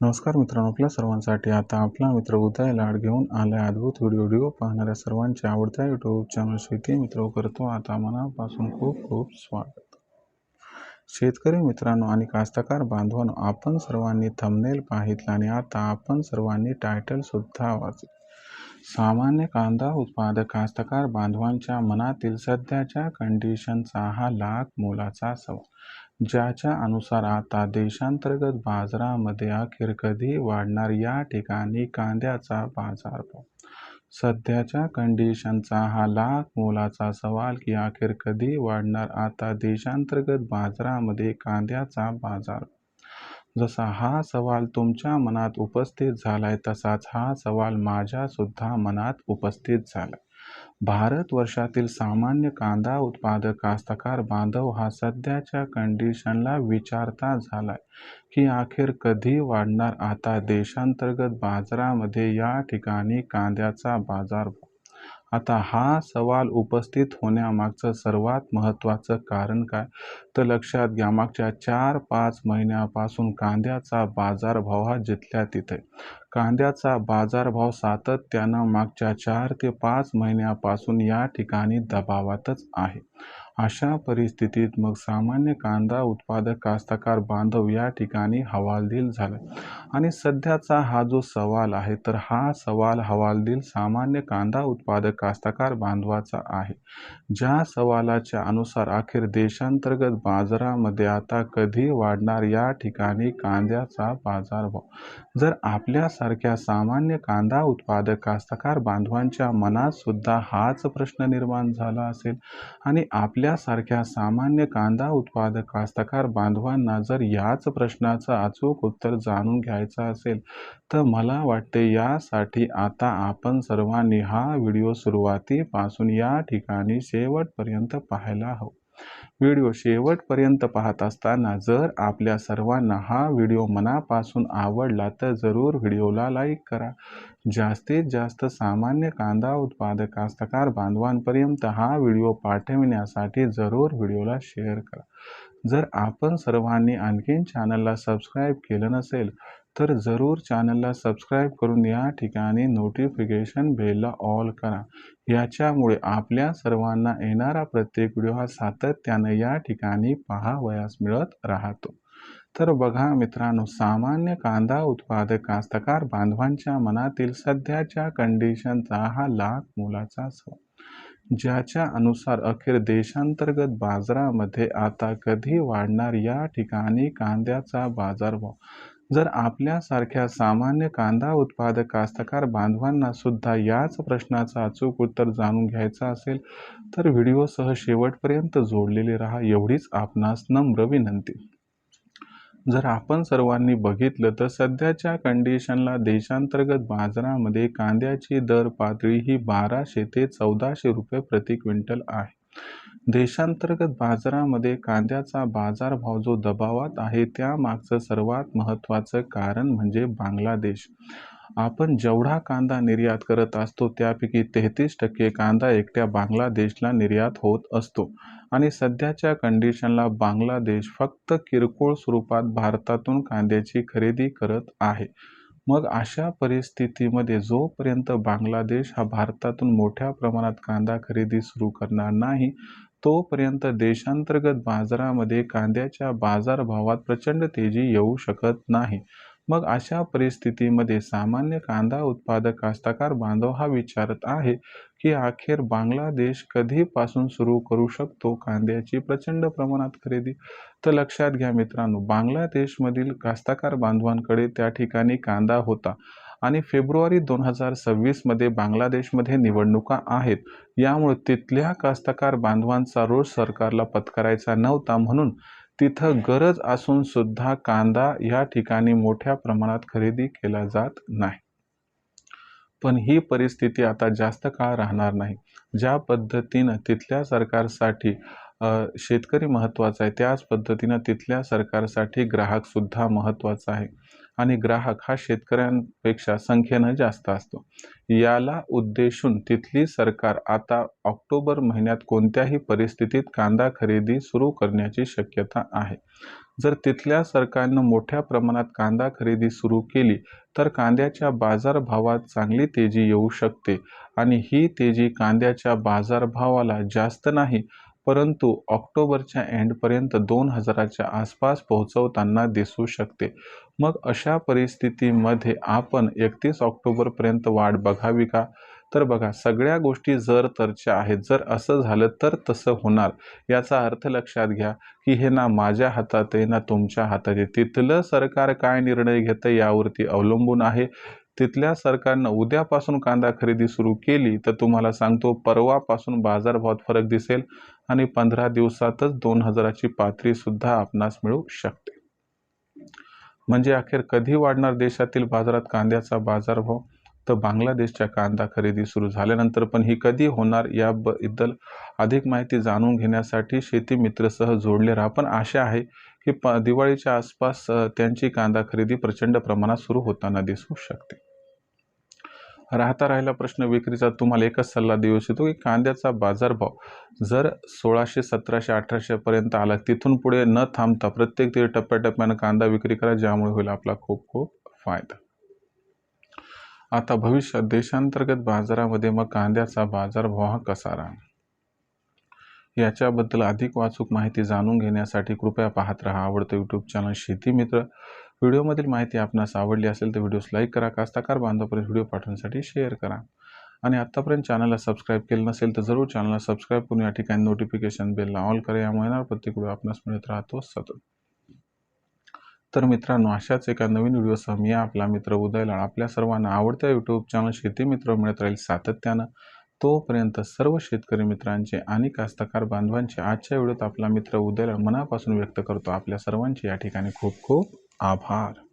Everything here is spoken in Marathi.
नमस्कार मित्रांनो आपल्या सर्वांसाठी आता आपला मित्र उदय लाड घेऊन आला अद्भुत व्हिडिओ व्हिडिओ पाहणाऱ्या सर्वांच्या आवडत्या यूट्यूब चॅनल शेती मित्र करतो. आता मनापासून खूप खूप स्वागत. शेतकरी मित्रांनो आणि कास्तकार बांधवांनो आपण सर्वांनी थंबनेल पाहितला आणि आता आपण सर्वांनी टायटल सुद्धा वाचले. सामान्य कांदा उत्पादक कास्तकार बांधवांच्या मनातील सध्याच्या कंडिशनचा हा लाख मोलाचा सवाल. ज्याच्या अनुसार आता देशांतर्गत बाजारामध्ये अखेर कधी वाढणार. या ठिकाणी कांद्याचा बाजारभाव सध्याच्या कंडिशनचा हा लाख मोलाचा सवाल की अखेर कधी वाढणार. आता देशांतर्गत बाजारामध्ये कांद्याचा बाजार जसा हा सवाल तुमच्या मनात उपस्थित झालाय तसाच हा सवाल माझ्यासुद्धा मनात उपस्थित झाला भारत वर्षातील सामान्य कांदा उत्पादक कास्तकार बांधव हा सध्याच्या कंडिशनला विचारता झालाय की अखेर कधी वाढणार आता देशांतर्गत बाजारामध्ये या ठिकाणी कांद्याचा बाजार आता हा सवाल उपस्थित होण्यामागचं सर्वात महत्त्वाचं कारण काय? तर लक्षात घ्या मागच्या चार पाच महिन्यापासून कांद्याचा बाजारभाव हा जिथल्या तिथे. कांद्याचा बाजारभाव सातत्यानं मागच्या चार ते पाच महिन्यापासून या ठिकाणी दबावातच आहे. अशा परिस्थितीत मग सामान्य कांदा उत्पादक कास्तकार बांधव या ठिकाणी हवालदिल झाला. आणि सध्याचा हा जो सवाल आहे तर हा सवाल हवालदिल सामान्य कांदा उत्पादक कास्तकार बांधवाचा आहे. ज्या सवालाच्या अनुसार अखेर देशांतर्गत बाजारामध्ये आता कधी वाढणार या ठिकाणी कांद्याचा बाजारभाव? जर सारख्या सामान्य कांदा उत्पादक कास्तकार बांधवांच्या मनात सुद्धा हाच प्रश्न निर्माण झाला असेल. आणि आपल्यासारख्या सामान्य कांदा उत्पादक कास्तकार बांधवांना जर याच प्रश्नाचं अचूक उत्तर जाणून घ्यायचं असेल तर मला वाटते यासाठी आता आपण सर्वांनी हा व्हिडिओ सुरुवातीपासून या ठिकाणी शेवटपर्यंत पाहायला हवं. व्हिडिओ शेवटपर्यंत पाहत असताना जर आपल्या सर्वांना हा व्हिडिओ मनापासून आवडला तर जरूर व्हिडिओला लाईक करा. जास्तीत जास्त सामान्य कांदा उत्पादक कास्तकार बांधवांपर्यंत हा व्हिडिओ पाठविण्यासाठी जरूर व्हिडिओला शेअर करा. जर आपण सर्वांनी आणखीन चॅनलला सबस्क्राईब केलं नसेल तर जरूर चॅनलला सबस्क्राईब करून या ठिकाणी नोटिफिकेशन बेलला ऑल करा. याच्यामुळे आपल्या सर्वांना येणारा प्रत्येक व्हिडिओ हा सातत्यानं या ठिकाणी पाहावयास मिळत राहतो. तर बघा मित्रांनो सामान्य कांदा उत्पादक कास्तकार बांधवांच्या मनातील सध्याच्या कंडिशनचा हा लाख मोलाचा सवाल. ज्याच्या अनुसार अखेर देशांतर्गत बाजारामध्ये आता कधी वाढणार या ठिकाणी कांद्याचा बाजारभाव? जर आपल्यासारख्या सामान्य कांदा उत्पादक कास्तकार बांधवांना सुद्धा याच प्रश्नाचं अचूक उत्तर जाणून घ्यायचं असेल तर व्हिडिओसह शेवटपर्यंत जोडलेले राहा एवढीच आपणास नम्र विनंती. जर आपण सर्वांनी बघितलं तर सध्याच्या कंडिशनला देशांतर्गत बाजारामध्ये कांद्याची दर पातळी ही बाराशे ते चौदाशे रुपये प्रति क्विंटल आहे. देशांतर्गत बाजारामध्ये कांद्याचा बाजारभाव जो दबावात आहे त्यामागचं सर्वात महत्त्वाचं कारण म्हणजे बांगलादेश. आपण जेवढा कांदा निर्यात करत असतो त्यापैकी तेहतीस टक्के कांदा एकट्या बांगलादेशला निर्यात होत असतो. आणि सध्याच्या कंडिशनला बांगलादेश फक्त किरकोळ स्वरूपात भारतातून कांद्याची खरेदी करत आहे. मग अशा परिस्थितीमध्ये जोपर्यंत बांगलादेश हा भारतातून मोठ्या प्रमाणात कांदा खरेदी सुरू करणार नाही तोपर्यंत देशांतर्गत बाजारामध्ये कांद्याच्या बाजारभावात प्रचंड तेजी येऊ शकत नाही. मग अशा परिस्थितीमध्ये सामान्य कांदा उत्पादक कास्तकार बांधव हा विचारत आहे की अखेर बांगलादेश कधीपासून सुरू करू शकतो कांद्याची प्रचंड प्रमाणात खरेदी? तर लक्षात घ्या मित्रांनो बांगलादेशमधील कास्तकार बांधवांकडे त्या ठिकाणी कांदा होता. आणि फेब्रुवारी दोन हजार सव्वीसमध्ये बांगलादेशमध्ये निवडणुका आहेत. यामुळे तिथल्या कास्तकार बांधवांचा रोष सरकारला पत्करायचा नव्हता म्हणून तिथं गरज असून सुद्धा कांदा या ठिकाणी मोठ्या प्रमाणात खरेदी केला जात नाही. पण ही परिस्थिती आता जास्त काळ राहणार नाही. ज्या पद्धतीनं तिथल्या सरकारसाठी शेतकरी महत्त्वाचा आहे त्याच पद्धतीनं तिथल्या सरकारसाठी ग्राहकसुद्धा महत्त्वाचा आहे. आणि ग्राहक हा शेतकऱ्यांपेक्षा संख्येनं जास्त असतो. याला उद्देशून तिथली सरकार आता ऑक्टोबर महिन्यात कोणत्याही परिस्थितीत कांदा खरेदी सुरू करण्याची शक्यता आहे. जर तिथल्या सरकारनं मोठ्या प्रमाणात कांदा खरेदी सुरू केली तर कांद्याच्या बाजारभावात चांगली तेजी येऊ शकते आणि ही तेजी कांद्याच्या बाजारभावाला जास्त नाही परंतु ऑक्टोबरच्या एंडपर्यंत दोन हजाराच्या आसपास पोहोचवताना दिसू शकते. मग अशा परिस्थितीमध्ये आपण एकतीस ऑक्टोबरपर्यंत वाढ बघावी का? तर बघा सगळ्या गोष्टी जर तरच्या आहेत जर असं झालं तर तसं होणार. याचा अर्थ लक्षात घ्या की हे ना माझ्या हातात आहे ना तुमच्या हातात आहे. तिथलं सरकार काय निर्णय घेतं यावरती अवलंबून आहे. तिथल्या सरकारनं उद्यापासून कांदा खरेदी सुरू केली तर तुम्हाला सांगतो परवापासून बाजारभावात फरक दिसेल. आणि पंधरा दिवसातच दोन हजाराची पातळी सुद्धा आपणास मिळू शकते. म्हणजे अखेर कधी वाढणार देशातील बाजारात कांद्याचा बाजारभाव? तर बांगलादेशच्या कांदा खरेदी सुरू झाल्यानंतर पण ही कधी होणार याबद्दल अधिक माहिती जाणून घेण्यासाठी शेती मित्रसह जोडले राहा. पण आशा आहे की प दिवाळीच्या आसपास त्यांची कांदा खरेदी प्रचंड प्रमाणात सुरू होताना दिसू शकते. राहता राहिला प्रश्न विक्रीचा तुम्हाला एकच सल्ला देऊ इच्छितो की कांद्याचा बाजारभाव जर सोळाशे सतराशे अठराशेपर्यंत आला तिथून पुढे न थांबता प्रत्येक ते टप्प्याटप्प्यानं कांदा विक्री करा ज्यामुळे होईल आपला खूप खूप फायदा. आता भविष्यात देशांतर्गत बाजारामध्ये मग कांद्याचा बाजारभाव हा कसा राहणार? याच्याबद्दल अधिक वाचूक माहिती जाणून घेण्यासाठी कृपया पाहत राहा आवडतं यूट्यूब चॅनल शेती मित्र. व्हिडिओमधील माहिती आपणास आवडली असेल तर व्हिडिओस लाईक करा कास्ताकार बांधवापर्यंत व्हिडिओ पाठवण्यासाठी शेअर करा. आणि आत्तापर्यंत चॅनलला सबस्क्राईब केलं नसेल तर जरूर चॅनलला सबस्क्राईब करून या ठिकाणी नोटिफिकेशन बेलला ऑल करा. यामुळे येणार प्रत्येक व्हिडिओ आपणास मिळत राहतो सतत. तर मित्रांनो अशाच एका नवीन व्हिडिओसह मी आपला मित्र उदयलाळ आपल्या सर्वांना आवडत्या यूट्यूब चॅनल शेती मित्र मिळत राहील सातत्यानं तोपर्यंत सर्व शेतकरी मित्रांचे आणि कास्तकार बांधवांचे आजच्या व्हिडिओत आपला मित्र उदयला मनापासून व्यक्त करतो. आपल्या सर्वांचे या ठिकाणी खूप खूप आभार